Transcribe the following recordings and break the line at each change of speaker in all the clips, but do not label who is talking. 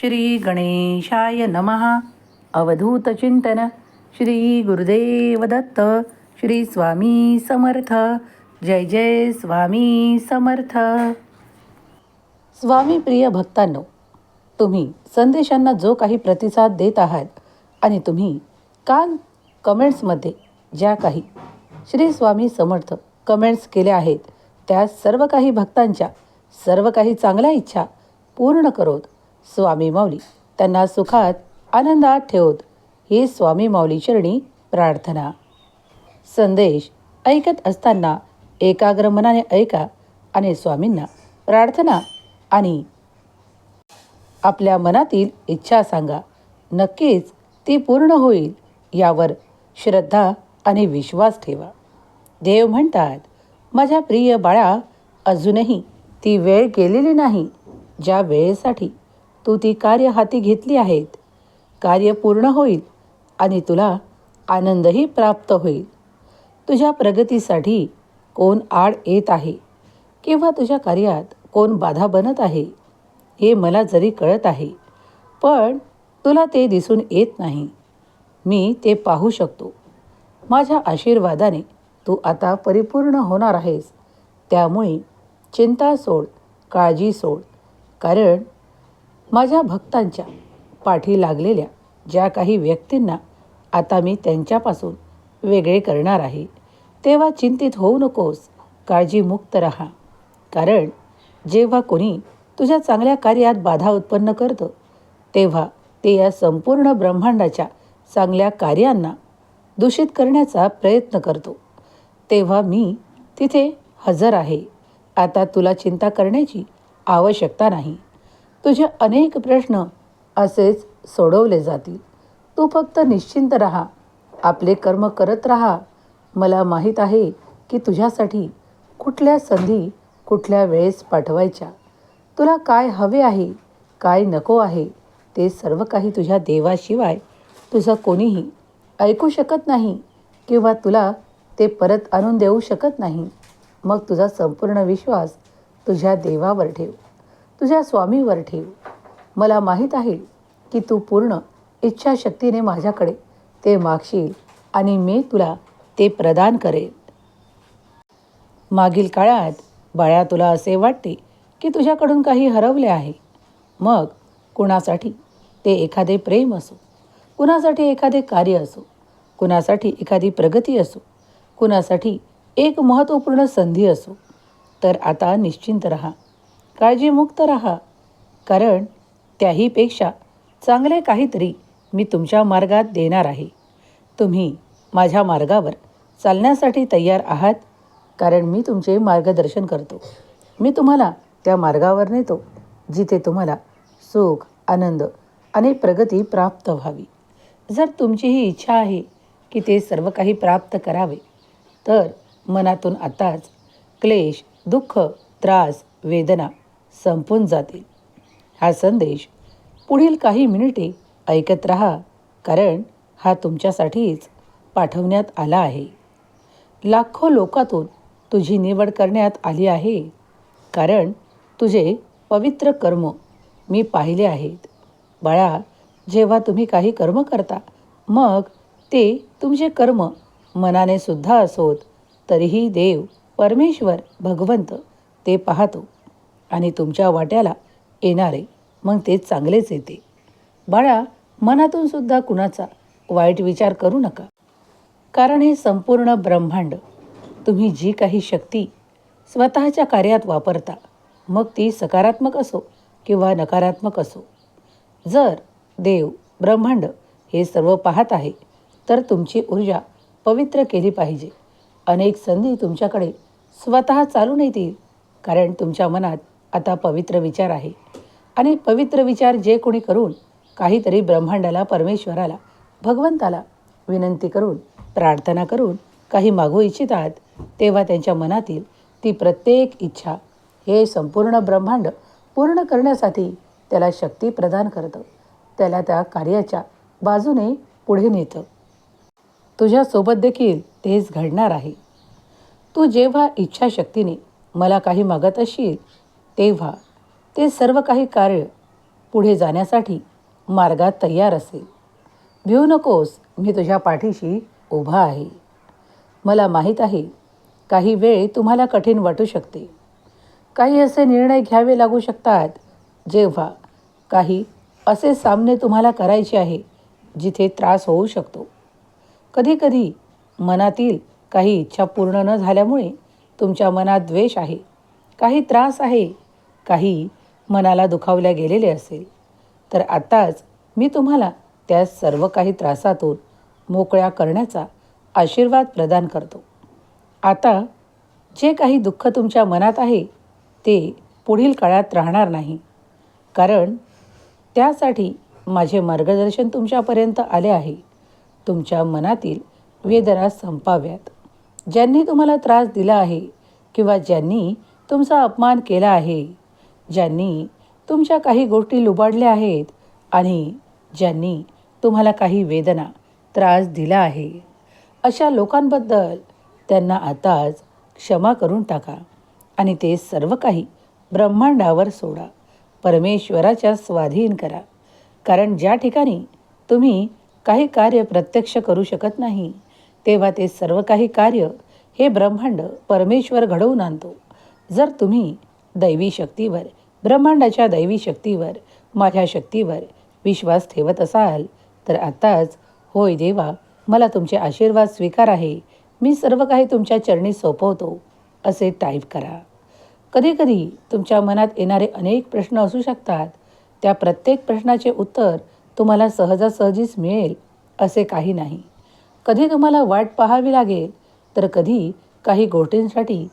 श्री गणेशाय नमः. अवधूतचिंतन श्री गुरुदेव दत्त. श्री स्वामी समर्थ. जय जय स्वामी समर्थ. स्वामी प्रिय भक्तांनो तुम्ही संदेशांना जो काही प्रतिसाद देत आहात आणि तुम्ही काल कमेंट्समध्ये ज्या काही श्री स्वामी समर्थ कमेंट्स केल्या आहेत त्या सर्व काही भक्तांच्या सर्व काही चांगल्या इच्छा पूर्ण करोत. स्वामी माऊली त्यांना सुखात आनंदात ठेवत ही स्वामी माऊली चरणी प्रार्थना. संदेश ऐकत असताना एकाग्र मनाने ऐका आणि स्वामींना प्रार्थना आणि आपल्या मनातील इच्छा सांगा. नक्कीच ती पूर्ण होईल यावर श्रद्धा आणि विश्वास ठेवा. देव म्हणतात माझ्या प्रिय बाळा अजूनही ती वेळ गेलेली नाही. ज्या वेळेसाठी तू ती कार्य हाती घेतली आहेत. कार्य पूर्ण होईल आणि तुला आनंदही प्राप्त होईल. तुझ्या प्रगतीसाठी कोण आड येत आहे? किंवा तुझ्या कार्यात कोण बाधा बनत आहे? हे मला जरी कळत आहे पण तुला ते दिसून येत नाही. मी ते पाहू शकतो. माझ्या आशीर्वादाने तू आता परिपूर्ण होणार आहेस. त्यामुळे चिंता सोड काळजी सोड. कारण माझ्या भक्तांच्या पाठी लागलेल्या ज्या काही व्यक्तींना आता मी त्यांच्यापासून वेगळे करणार आहे तेव्हा चिंतित होऊ नकोस काळजीमुक्त रहा. कारण जेव्हा कोणी तुझ्या चांगल्या कार्यात बाधा उत्पन्न करतं तेव्हा ते या संपूर्ण ब्रह्मांडाच्या चांगल्या कार्यांना दूषित करण्याचा प्रयत्न करतो. तेव्हा मी तिथे हजर आहे. आता तुला चिंता करण्याची आवश्यकता नाही. तुझे अनेक प्रश्न असेच सोडवले जातील. तू फक्त निश्चिंत राहा. आपले कर्म करत राहा. मला माहीत आहे की तुझ्यासाठी कुठल्या संधी कुठल्या वेळेस पाठवायच्या. तुला काय हवे आहे काय नको आहे ते सर्व काही तुझ्या देवाशिवाय तुझं कोणीही ऐकू शकत नाही किंवा तुला ते परत आणून देऊ शकत नाही. मग तुझा संपूर्ण विश्वास तुझ्या देवावर ठेव. तुझ्या स्वामीवर ठेव. मला माहीत आहे की तू पूर्ण इच्छाशक्तीने माझ्याकडे ते मागशील आणि मी तुला ते प्रदान करेन. मागील काळात बाळा तुला असे वाटते की तुझ्याकडून काही हरवले आहे. मग कुणासाठी ते एखादे प्रेम असो कुणासाठी एखादे कार्य असो कुणासाठी एखादी प्रगती असो कुणासाठी एक महत्त्वपूर्ण संधी असो तर आता निश्चिंत रहा. काळजीमुक्त राहा. कारण त्याहीपेक्षा चांगले काहीतरी मी तुमच्या मार्गात देणार आहे. तुम्ही माझ्या मार्गावर चालण्यासाठी तयार आहात कारण मी तुमचे मार्गदर्शन करतो. मी तुम्हाला त्या मार्गावर नेतो जिथे तुम्हाला सुख आनंद आणि प्रगती प्राप्त व्हावी. जर तुमची ही इच्छा आहे की ते सर्व काही प्राप्त करावे तर मनातून आताच क्लेश दुःख त्रास वेदना संपून जातील. हा संदेश पुढील काही मिनिटे ऐकत रहा कारण हा तुमच्यासाठीच पाठवण्यात आला आहे. लाखो लोकातून तुझी निवड करण्यात आली आहे कारण तुझे पवित्र कर्म मी पाहिले आहेत. बाळा जेव्हा तुम्ही काही कर्म करता मग ते तुमचे कर्म मनाने सुद्धा असोत तरीही देव परमेश्वर भगवंत ते पाहतो. आणि तुमच्या वाट्याला येणारे मग ते चांगलेच येते. बाळा मनातून सुद्धा कुणाचा वाईट विचार करू नका. कारण हे संपूर्ण ब्रह्मांड. तुम्ही जी काही शक्ती स्वतःच्या कार्यात वापरता मग ती सकारात्मक असो किंवा नकारात्मक असो. जर देव ब्रह्मांड हे सर्व पाहत आहे तर तुमची ऊर्जा पवित्र केली पाहिजे. अनेक संधी तुमच्याकडे स्वतः चालून येतील कारण तुमच्या मनात आता पवित्र विचार आहे. आणि पवित्र विचार जे कोणी करून काहीतरी ब्रह्मांडाला परमेश्वराला भगवंताला विनंती करून प्रार्थना करून काही मागू इच्छितात तेव्हा त्यांच्या मनातील ती प्रत्येक इच्छा हे संपूर्ण ब्रह्मांड पूर्ण करण्यासाठी त्याला शक्ती प्रदान करतं. त्याला त्या कार्याच्या बाजूने पुढे नेतं. तुझ्यासोबत देखील तेच घडणार आहे. तू जेव्हा इच्छाशक्तीने मला काही मागत असशील तेव्हा ते सर्व काही कार्य पुढे जाण्यासाठी मार्गात तयार असेल. भिऊ नकोस मी तुझ्या पाठीशी उभा आहे. मला माहीत आहे काही वेळ तुम्हाला कठीण वाटू शकते. काही असे निर्णय घ्यावे लागू शकतात जेव्हा काही असे सामने तुम्हाला करायचे आहे जिथे त्रास होऊ शकतो. कधीकधी मनातील काही इच्छा पूर्ण न झाल्यामुळे तुमच्या मनात द्वेष आहे काही त्रास आहे काही मनाला दुखावल्या गेलेले असेल. तर आत्ताच मी तुम्हाला त्या सर्व काही त्रासातून मोकळ्या करण्याचा आशीर्वाद प्रदान करतो. आता जे काही दुःख तुमच्या मनात आहे ते पुढील काळात राहणार नाही. कारण त्यासाठी माझे मार्गदर्शन तुमच्यापर्यंत आले आहे. तुमच्या मनातील वेदना संपाव्यात. ज्यांनी तुम्हाला त्रास दिला आहे किंवा ज्यांनी तुमचा अपमान केला आहे ज्यांनी तुमच्या काही गोष्टी लुबाडल्या आहेत आणि ज्यांनी तुम्हाला काही वेदना त्रास दिला आहे अशा लोकांबद्दल त्यांना आताच क्षमा करून टाका आणि ते सर्व काही ब्रह्मांडावर सोडा. परमेश्वराच्या स्वाधीन करा. कारण ज्या ठिकाणी तुम्ही काही कार्य प्रत्यक्ष करू शकत नाही तेव्हा ते सर्व काही कार्य हे ब्रह्मांड परमेश्वर घडवून आणतो. जर तुम्ही दैवी शक्तीवर ब्रह्मांडाच्या दैवी शक्तीवर माझ्या शक्तीवर विश्वास ठेवत असाल तर आत्ताच होय देवा मला तुमचे आशीर्वाद स्वीकार आहे. मी सर्व काही तुमच्या चरणी सोपवतो असे टाईप करा. कधीकधी तुमच्या मनात येणारे अनेक प्रश्न असू शकतात. त्या प्रत्येक प्रश्नाचे उत्तर तुम्हाला सहजासहजीच मिळेल असे काही नाही. कधी तुम्हाला वाट पाहावी लागेल तर कधी काही गोष्टींसाठी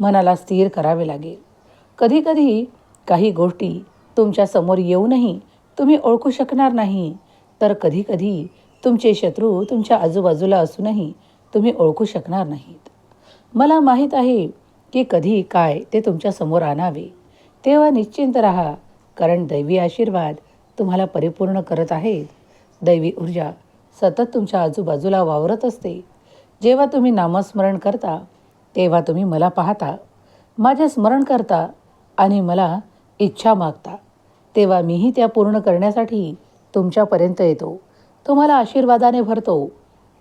मनाला स्थिर करावे लागेल. कधीकधी काही गोष्टी तुमच्यासमोर येऊनही तुम्ही ओळखू शकणार नाही. तर कधीकधी तुमचे शत्रू तुमच्या आजूबाजूला असूनही तुम्ही ओळखू शकणार नाहीत. मला माहीत आहे की कधी काय ते तुमच्यासमोर आणावे. तेव्हा निश्चिंत राहा कारण दैवी आशीर्वाद तुम्हाला परिपूर्ण करत आहेत. दैवी ऊर्जा सतत तुमच्या आजूबाजूला वावरत असते. जेव्हा तुम्ही नामस्मरण करता तेव्हा तुम्ही मला पाहता. माझे स्मरण करता आणि मला इच्छा मागता. तेव्हा मीही त्या पूर्ण करण्यासाठी तुमच्यापर्यंत येतो. तुम्हाला आशीर्वादाने भरतो.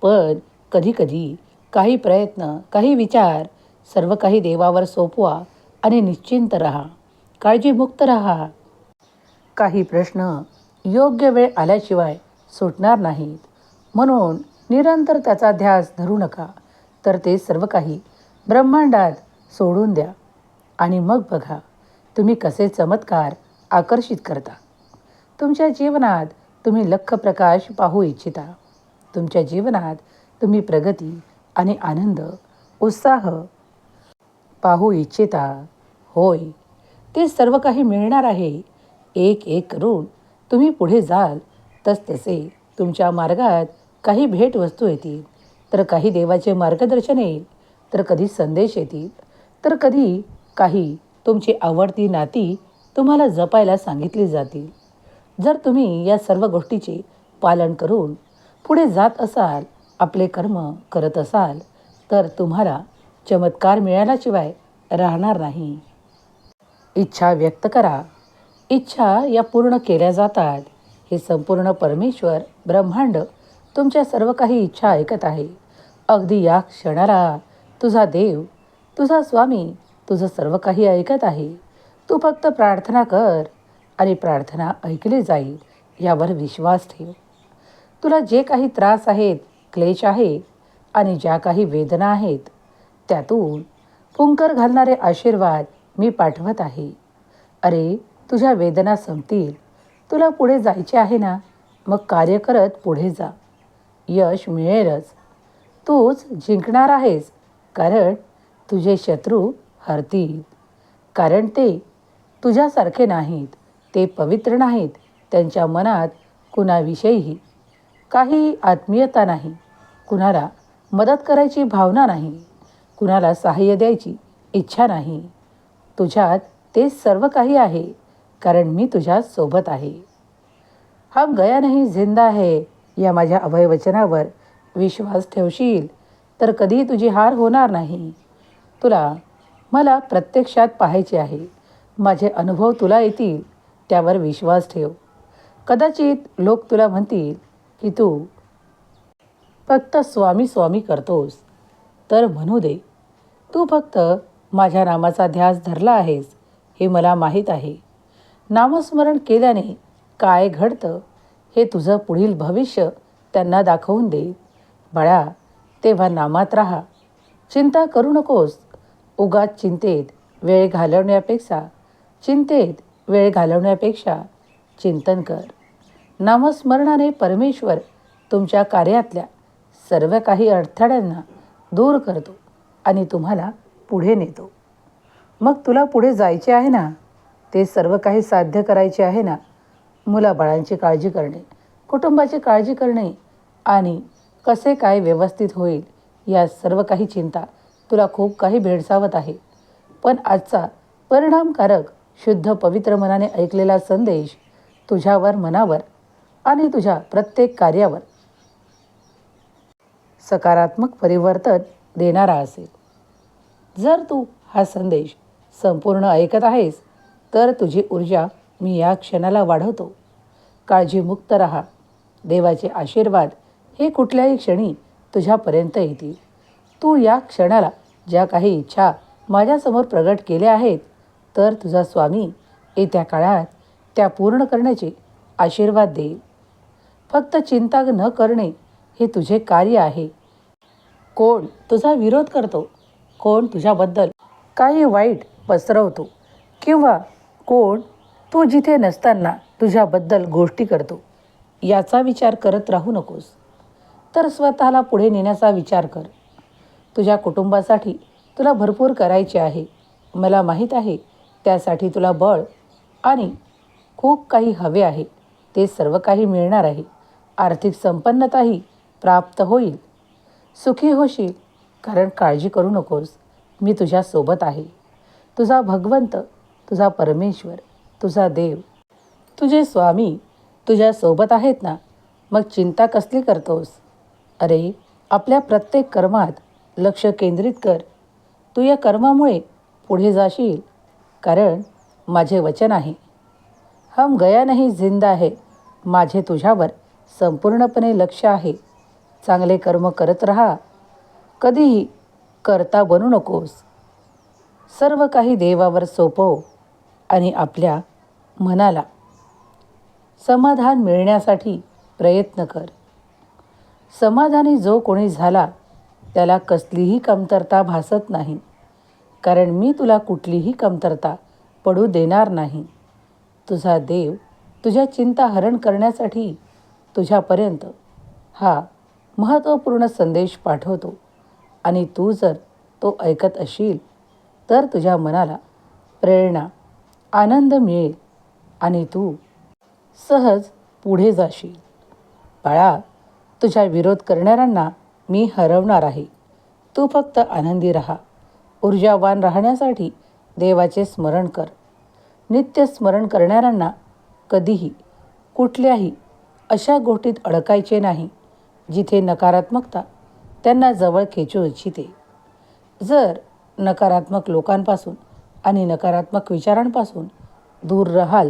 पण कधीकधी काही प्रयत्न काही विचार सर्व काही देवावर सोपवा आणि निश्चिंत रहा. काळजीमुक्त रहा. काही प्रश्न योग्य वेळ आल्याशिवाय सुटणार नाहीत. म्हणून निरंतर त्याचा ध्यास धरू नका. तर ते सर्व काही ब्रह्मांडात सोडून द्या. आणि मग बघा. तुम्ही कसे चमत्कार आकर्षित करता? तुमच्या जीवनात तुम्ही लख प्रकाश पाहू इच्छिता. तुमच्या जीवनात तुम्ही प्रगती आणि आनंद उत्साह पाहू इच्छिता. होय ते सर्व काही मिळणार आहे. एक एक करून तुम्ही पुढे जाल तसतसे तुमच्या मार्गात काही भेटवस्तू येतील. तर काही देवाचे मार्गदर्शन येईल तर कधी संदेश येतील तर कधी काही तुमची आवडती नाती तुम्हाला जपायला सांगितली जातील. जर तुम्ही या सर्व गोष्टीचे पालन करून पुढे जात असाल आपले कर्म करत असाल तर तुम्हाला चमत्कार मिळाल्याशिवाय राहणार नाही. इच्छा व्यक्त करा. इच्छा या पूर्ण केल्या जातात. हे संपूर्ण परमेश्वर ब्रह्मांड तुमच्या सर्व काही इच्छा ऐकत आहे. अगदी या क्षणाला तुझा देव तुझा स्वामी तुझं सर्व काही ऐकत आहे. तू फक्त प्रार्थना कर आणि प्रार्थना ऐकली जाईल यावर विश्वास ठेव. तुला जे काही त्रास आहेत क्लेश आहे आणि ज्या काही वेदना आहेत त्यातून पुंकर घालणारे आशीर्वाद मी पाठवत आहे. अरे तुझ्या वेदना संपतील. तुला पुढे जायचे आहे ना? मग कार्य करत पुढे जा. यश मिळेलच. तूच जिंकणार आहेस कारण तुझे शत्रू हरतील कारण ते तुझ्यासारखे नाहीत. ते पवित्र नाहीत. त्यांच्या मनात कुणाविषयीही काही आत्मीयता नाही. कुणाला मदत करायची भावना नाही. कुणाला सहाय्य द्यायची इच्छा नाही. तुझ्यात ते सर्व काही आहे कारण मी तुझ्या सोबत आहे. हम गया नाही जिंदा आहे या माझ्या अभयवचनावर विश्वास ठेवशील तर कधी तुझी हार होणार नाही. तुला मला प्रत्यक्षात पाहायचे आहे. माझे अनुभव तुला येतील त्यावर विश्वास ठेव. कदाचित लोक तुला म्हणतील की तू फक्त स्वामी स्वामी करतोस. तर म्हणू दे. तू फक्त माझ्या नामाचा ध्यास धरला आहेस हे मला माहीत आहे. नामस्मरण केल्याने काय घडतं हे तुझं पुढील भविष्य त्यांना दाखवून दे. बाळा तेव्हा नामात राहा. चिंता करू नकोस. उगाच चिंतेत वेळ घालवण्यापेक्षा चिंतेत वेळ घालवण्यापेक्षा चिंतन कर. नामस्मरणाने परमेश्वर तुमच्या कार्यातल्या सर्व काही अडथळ्यांना दूर करतो आणि तुम्हाला पुढे नेतो. मग तुला पुढे जायचे आहे ना? ते सर्व काही साध्य करायचे आहे ना? मुलाबाळांची काळजी करणे कुटुंबाची काळजी करणे आणि कसे काय व्यवस्थित होईल या सर्व काही चिंता तुला खूप काही भेडसावत आहे. पण आजचा परिणामकारक शुद्ध पवित्र मनाने ऐकलेला संदेश तुझ्यावर मनावर आणि तुझ्या प्रत्येक कार्यावर सकारात्मक परिवर्तन देणारा असेल. जर तू हा संदेश संपूर्ण ऐकत आहेस तर तुझी ऊर्जा मी या क्षणाला वाढवतो. काळजीमुक्त रहा. देवाचे आशीर्वाद हे कुठल्याही क्षणी तुझ्यापर्यंत येतील. तू या क्षणाला ज्या काही इच्छा माझ्यासमोर प्रगट केल्या आहेत तर तुझा स्वामी येत्या काळात त्या पूर्ण करण्याचे आशीर्वाद देईल. फक्त चिंता न करणे हे तुझे कार्य आहे. कोण तुझा विरोध करतो? कोण तुझ्याबद्दल काही वाईट पसरवतो? किंवा कोण तू जिथे नसताना तुझ्याबद्दल गोष्टी करतो? याचा विचार करत राहू नकोस. तर स्वतःला पुढे नेण्याचा विचार कर. तुझ्या कुटुंबासाठी तुला भरपूर करायचे आहे. मला माहीत आहे त्यासाठी तुला बळ आणि खूप काही हवे आहे. ते सर्व काही मिळणार आहे. आर्थिक संपन्नताही प्राप्त होईल. सुखी होशील कारण काळजी करू नकोस. मी तुझ्यासोबत आहे. तुझा भगवंत तुझा परमेश्वर तुझा देव. तुझे स्वामी तुझ्यासोबत आहेत ना? मग चिंता कसली करतोस? अरे आपल्या प्रत्येक कर्मात लक्ष केंद्रित कर. तू या कर्मामुळे पुढे जाशील. कारण माझे वचन आहे. हम गया नाही जिंदा आहे माझे तुझ्यावर संपूर्णपणे लक्ष आहे. चांगले कर्म करत राहा. कधीही करता बनू नकोस. सर्व काही देवावर सोपव आणि आपल्या मनाला समाधान मिळण्यासाठी प्रयत्न कर. समाधानी जो कोणी झाला त्याला कसलीही कमतरता भासत नाही. कारण मी तुला कुठलीही कमतरता पडू देणार नाही. तुझा देव तुझ्या चिंता हरण करण्यासाठी तुझ्यापर्यंत हा महत्त्वपूर्ण संदेश पाठवतो. आणि तू जर तो ऐकत असशील तर तुझ्या मनाला प्रेरणा आनंद मिळेल आणि तू सहज पुढे जाशील. बाळा तुझ्या विरोध करणाऱ्यांना मी हरवणार आहे. तू फक्त आनंदी राहा. ऊर्जावान राहण्यासाठी देवाचे स्मरण कर. नित्य स्मरण करणाऱ्यांना कधीही कुठल्याही अशा गोष्टीत अडकायचे नाही जिथे नकारात्मकता त्यांना जवळ खेचू इच्छिते. जर नकारात्मक लोकांपासून आणि नकारात्मक विचारांपासून दूर राहाल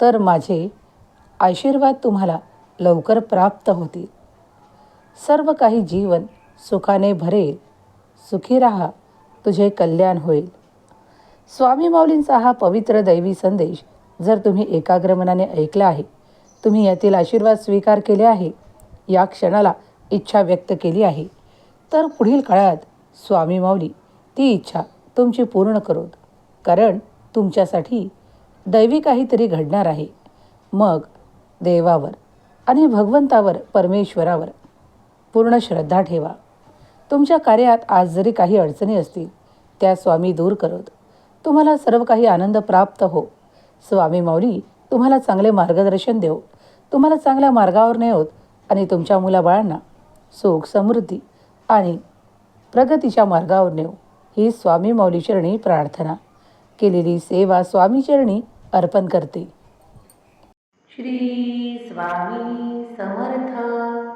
तर माझे आशीर्वाद तुम्हाला लवकर प्राप्त होतील. सर्व काही जीवन सुखाने भरेल सुखी राहा तुझे कल्याण होईल. स्वामी माऊलींचा हा पवित्र दैवी संदेश जर तुम्ही एकाग्र मनाने ऐकला आहे तुम्ही यातील आशीर्वाद स्वीकार केले आहे या क्षणाला इच्छा व्यक्त केली आहे तर पुढील काळात स्वामी माऊली ती इच्छा तुमची पूर्ण करोत. कारण तुमच्यासाठी दैवी काहीतरी घडणार आहे. मग देवावर आणि भगवंतावर परमेश्वरावर पूर्ण श्रद्धा ठेवा. तुमच्या कार्यात आज जरी काही अडचणी असतील त्या स्वामी दूर करत. तुम्हाला सर्व काही आनंद प्राप्त हो. स्वामी माऊली तुम्हाला चांगले मार्गदर्शन देव. तुम्हाला चांगल्या मार्गावर नेवत आणि तुमच्या मुलाबाळांना सुख समृद्धी आणि प्रगतीच्या मार्गावर नेऊ ही स्वामी मौलीचरणी प्रार्थना. केलेली सेवा स्वामीचरणी अर्पण करते. श्री स्वामी समर्थ.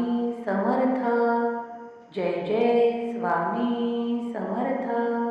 जय स्वामी समर्थ.